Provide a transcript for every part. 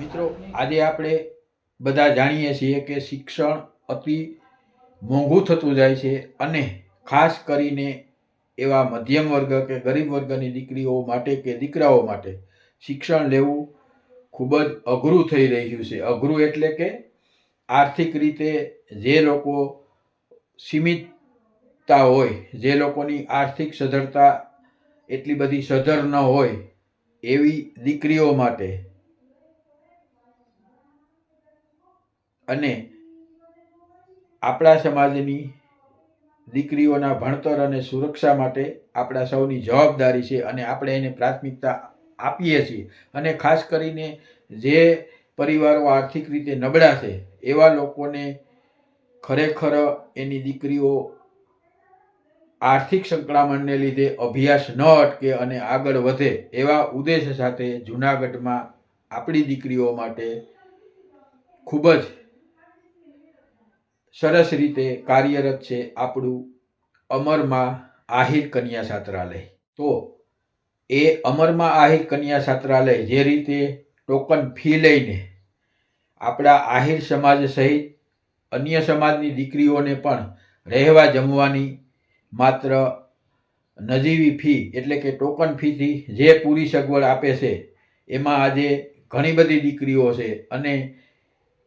મિત્રો, આજે આપણે બધા જાણીએ છીએ કે શિક્ષણ અતિ મોંઘું થતું જાય છે અને ખાસ કરીને એવા મધ્યમ વર્ગ કે ગરીબ વર્ગની દીકરીઓ માટે કે દીકરાઓ માટે શિક્ષણ લેવું ખૂબ જ અઘરું થઈ રહ્યું છે. અઘરું એટલે કે આર્થિક રીતે જે લોકો સીમિતતા હોય, જે લોકોની આર્થિક સધળતા એટલી બધી સધર ન હોય એવી દીકરીઓ માટે. અને આપણા સમાજની દીકરીઓના ભણતર અને સુરક્ષા માટે આપણા સૌની જવાબદારી છે અને આપણે એને પ્રાથમિકતા આપીએ છીએ. અને ખાસ કરીને જે પરિવારો આર્થિક રીતે નબળા છે, એવા લોકોને ખરેખર એની દીકરીઓ આર્થિક સંકળામણને લીધે અભ્યાસ ન અટકે અને આગળ વધે એવા ઉદ્દેશ સાથે જૂનાગઢમાં આપણી દીકરીઓ માટે ખૂબ જ સરસ રીતે કાર્યરત છે આપણું અમરમાં આહિર કન્યા છાત્રાલય. તો એ અમરમાં આહિર કન્યા છાત્રાલય જે રીતે ટોકન ફી લઈને આપણા આહિર સમાજ સહિત અન્ય સમાજની દીકરીઓને પણ રહેવા જમવાની માત્ર નજીવી ફી, એટલે કે ટોકન ફીથી જે પૂરી સગવડ આપે છે, એમાં આજે ઘણી બધી દીકરીઓ છે. અને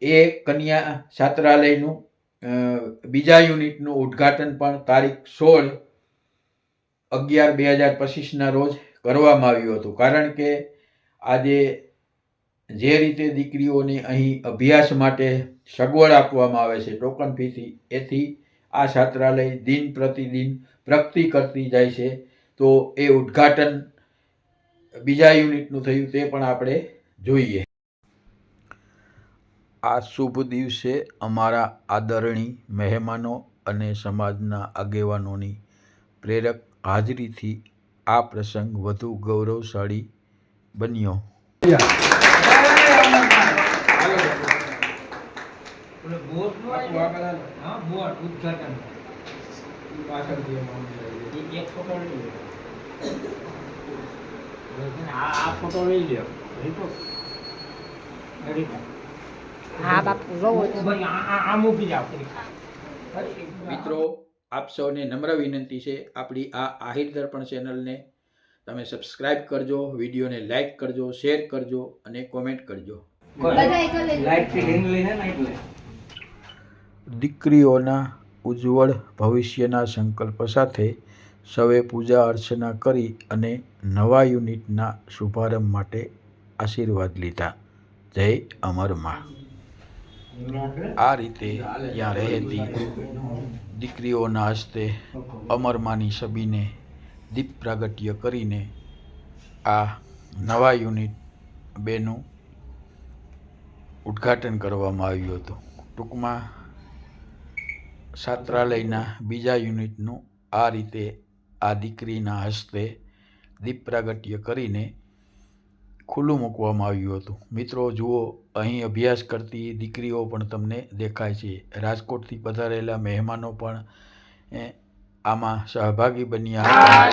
એ કન્યા છાત્રાલયનું બીજા યુનિટનું ઉદ્ઘાટન પણ તારીખ સોળ અગિયાર બે હજાર પચીસના રોજ કરવામાં આવ્યું હતું. કારણ કે આજે જે રીતે દીકરીઓને અહીં અભ્યાસ માટે સગવડ આપવામાં આવે છે ટોકન ફીથી એથી આ છાત્રાલય દિન પ્રતિદિન પ્રગતિ કરતી જાય છે. તો એ ઉદ્ઘાટન બીજા યુનિટનું થયું તે પણ આપણે જોઈએ. આ શુભ દિવસે અમારા આદરણીય મહેમાનો અને સમાજના આગેવાનોની પ્રેરક હાજરીથી આ પ્રસંગ વધુ ગૌરવશાળી બન્યો. ઓલો બોટ નો આવ્યો? હા બોટ ઉદ્ઘાટન. ઈ એક ફોટો લઈ લો આ આ ફોટો લઈ લ્યો. રીતો રીતો હા બાપુ જોવો આ આ આ મૂકી જાઓ મિત્રો આપ સૌને નમ્ર વિનંતી છે. આપણી આ આહિર દર્પણ ચેનલને તમે સબસ્ક્રાઇબ કરજો વિડીયોને લાઈક કરજો શેર કરજો અને કોમેન્ટ કરજો. થી હિંગ લઈને ને એટલે. દીકરીઓના ઉજ્જવળ ભવિષ્યના સંકલ્પ સાથે સૌએ પૂજા અર્ચના કરી અને નવા યુનિટના શુભારંભ માટે આશીર્વાદ લીધા. જય અમરમાં આ રીતે ત્યાં રહેતી દીકરીઓના હસ્તે અમરમાની છબીને દીપ પ્રાગટ્ય કરીને આ નવા યુનિટ બેનું ઉદ્ઘાટન કરવામાં આવ્યું હતું. ટૂંકમાં છાત્રાલયના બીજા યુનિટનું આ રીતે આ દીકરીના હસ્તે દીપ પ્રાગટ્ય કરીને ખુલ્લું મૂકવામાં આવ્યું હતું. મિત્રો, જુઓ, અહીં અભ્યાસ કરતી દીકરીઓ પણ તમને દેખાય છે. રાજકોટથી પધારેલા મહેમાનો પણ આમાં સહભાગી બન્યા હતા.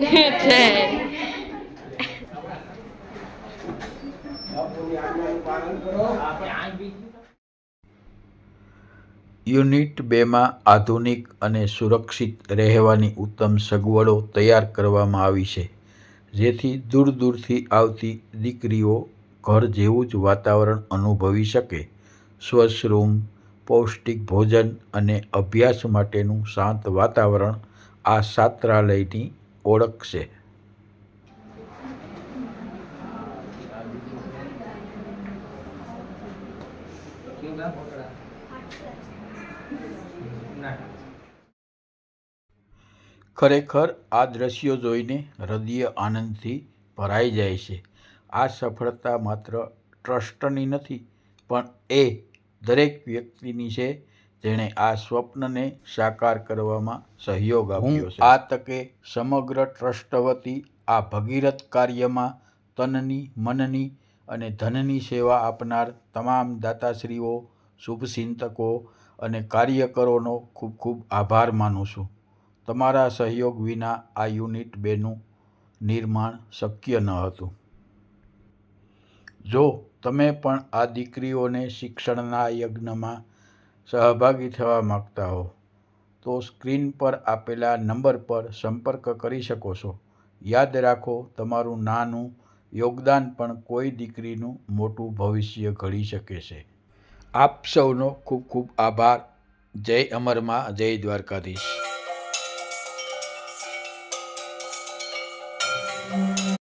બીજું યુનિટ બેમાં આધુનિક અને સુરક્ષિત રહેવાની ઉત્તમ સગવડો તૈયાર કરવામાં આવી છે, જેથી દૂર દૂરથી આવતી દીકરીઓ ઘર જેવું જ વાતાવરણ અનુભવી શકે. સ્વચ્છ રૂમ, પૌષ્ટિક ભોજન અને અભ્યાસ માટેનું શાંત વાતાવરણ આ છાત્રાલયની ઓળખ છે ના ખરેખર આ દ્રશ્યો જોઈને હૃદય આનંદથી ભરાઈ જાય છે. આ સફળતા માત્ર ટ્રસ્ટની નથી, પણ એ દરેક વ્યક્તિની છે જેણે આ સ્વપ્નને સાકાર કરવામાં સહયોગ આપ્યો છે. આ તકે સમગ્ર ટ્રસ્ટ વતી આ ભગીરથ કાર્યમાં તનની મનની અને ધનની સેવા આપનાર તમામ દાતાશ્રીઓ શુભચિંતકો અને કાર્યકરોનો ખૂબ ખૂબ આભાર માનું છું. તમારા સહયોગ વિના આ યુનિટ બેનું નિર્માણ શક્ય ન હતું. જો તમે પણ આ દીકરીઓને શિક્ષણના યજ્ઞમાં સહભાગી થવા માગતા હો, તો સ્ક્રીન પર આપેલા નંબર પર સંપર્ક કરી શકો છો. યાદ રાખો, તમારું નાનું યોગદાન પણ કોઈ દીકરીનું મોટું ભવિષ્ય ઘડી શકે છે. આપ સૌનો ખૂબ ખૂબ આભાર. જય અમરમાં, જય દ્વારકાધીશ.